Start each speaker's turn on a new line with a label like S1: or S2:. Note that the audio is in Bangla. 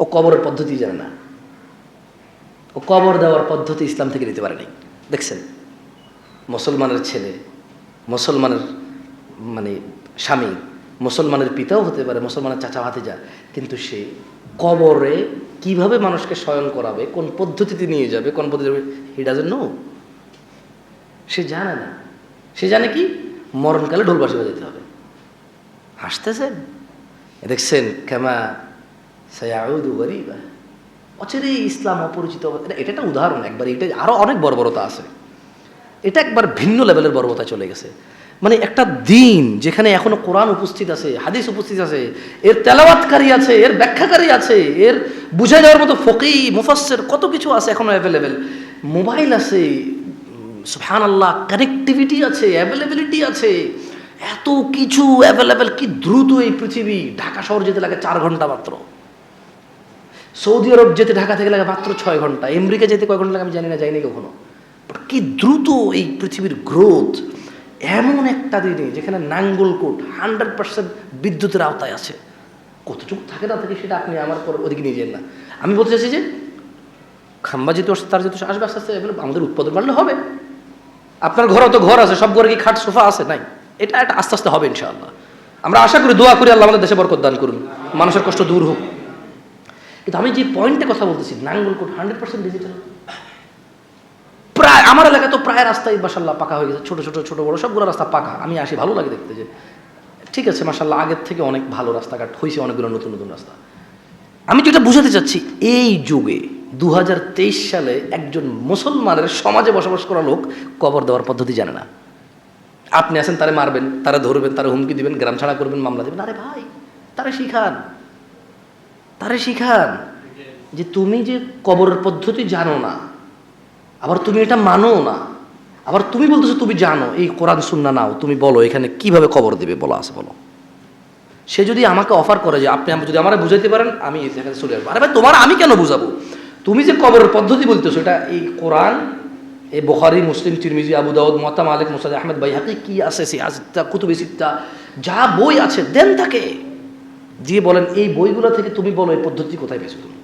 S1: ও কবরের পদ্ধতি জানে না। ও কবর দেওয়ার পদ্ধতি ইসলাম থেকে নিতে পারেনি। দেখছেন? মুসলমানের ছেলে, মুসলমানের মানে স্বামী, মুসলমানের পিতাও হতে পারে, মুসলমানের চাচা ভাতিজা, কিন্তু সে কবরে কীভাবে মানুষকে শয়ন করাবে, কোন পদ্ধতিতে নিয়ে যাবে, কোন পদ্ধতি হি ডাজেন্ট নো সে জানে না। সে জানে কি? মরণকালে ঢোলবাসী বাজাতে হবে। হাসতেছেন? দেখছেন? কেমা সায়াউদু গরিবা। অচেরে ইসলাম অপরিচিত। এটা- একটা উদাহরণ একবার, এটা আরও অনেক বর্বরতা আছে। এটা একবার ভিন্ন লেভেলের বর্বরতা চলে গেছে। মানে একটা দিন যেখানে এখনও কোরআন উপস্থিত আছে, হাদিস উপস্থিত আছে, এর তেলাওয়াতকারী আছে, এর ব্যাখ্যাকারী আছে, এর বুঝে যাওয়ার মতো ফকি মুফাসের কত কিছু আছে এখনও অ্যাভেলেবেল মোবাইল আছে সুফহান আল্লাহ কানেক্টিভিটি আছে অ্যাভেলেবিলিটি আছে। এত কিছু অ্যাভেলেবেল কি দ্রুত এই পৃথিবী ঢাকা শহর যেতে লাগে চার ঘণ্টা মাত্র। সৌদি আরব যেতে ঢাকা থেকে লাগে মাত্র ছয় ঘণ্টা, আমেরিকা যেতে কয় ঘণ্টা লাগে আমি জানি না, যাইনি কখনো। কি দ্রুত এই পৃথিবীর গ্রোথ এমন একটা দিনে যেখানে নাঙ্গলকোট হান্ড্রেড পার্সেন্ট বিদ্যুতের আওতায় আছে। কতটুকু থাকে না থাকে সেটা আপনি আমার পর ওদিকে নিয়ে যান না। আমি বলতে চাইছি যে, খাম্বা যেহেতু আসছে, তার যেহেতু আসবে, আস্তে আস্তে আমাদের উৎপাদন বাড়লে হবে। আপনার ঘরে তো ঘর আছে, সব ঘরে কি খাট, সোফা আছে? নাই। এটা একটা আস্তে আস্তে হবে ইনশাআল্লাহ। আমরা আশা করি, দোয়া করি আল্লাহ আমাদের দেশে বরকত দান করুন। মানুষের কষ্ট দূর হোক। কিন্তু আমি যে পয়েন্টে কথা বলতেছি, নাঙ্গলকোট হান্ড্রেড পার্সেন্ট ডিজিটাল প্রায়, আমার এলাকায় তো প্রায় রাস্তায় মাসাল্লাহ পাকা হয়ে গেছে, ছোটো ছোটো, ছোট, বড়, সবগুলো রাস্তা পাকা। আমি আসি, ভালো লাগে দেখতে যে, ঠিক আছে মাসাল্লাহ আগের থেকে অনেক ভালো রাস্তাঘাট হয়েছে অনেকগুলো নতুন নতুন রাস্তা। আমি যেটা বুঝাতে চাচ্ছি, এই যুগে দু হাজার তেইশ সালে একজন মুসলমানের সমাজে বসবাস করা লোক কবর দেওয়ার পদ্ধতি জানে না। আপনি আছেন, তারা মারবেন, তারা ধরবেন, তারা হুমকি দিবেন, গ্রাম ছাড়া করবেন, মামলা দেবেন। আরে ভাই, তারা শিখান। তারে শিখান যে তুমি যে কবরের পদ্ধতি জানো না, আবার তুমি এটা মানো না, আবার তুমি বলতেছো তুমি জানো, এই কোরআন সুন্না নাও, তুমি বলো এখানে কীভাবে কবর দেবে, বলা, আছে, বলো। সে যদি আমাকে অফার করে যে আপনি যদি আমার বুঝাইতে পারেন, আমি এখানে চলে আসব। আরে ভাই, তোমার আমি কেন বুঝাবো? তুমি যে কবরের পদ্ধতি বলতেছো, এটা এই কোরআন, এই বখারি, মুসলিম, তিরমিজি, আবু দাউদ মতা মালিক মুসাদ, আহমেদ ভাই হাতে কি আছে সিয়াসিত্তা কুতুবি, সিত্তা, যা বই আছে, দেন তাকে। দিয়ে বলেন এই বইগুলো থেকে তুমি বলো এই পদ্ধতি কোথায় পেয়েছ তুমি?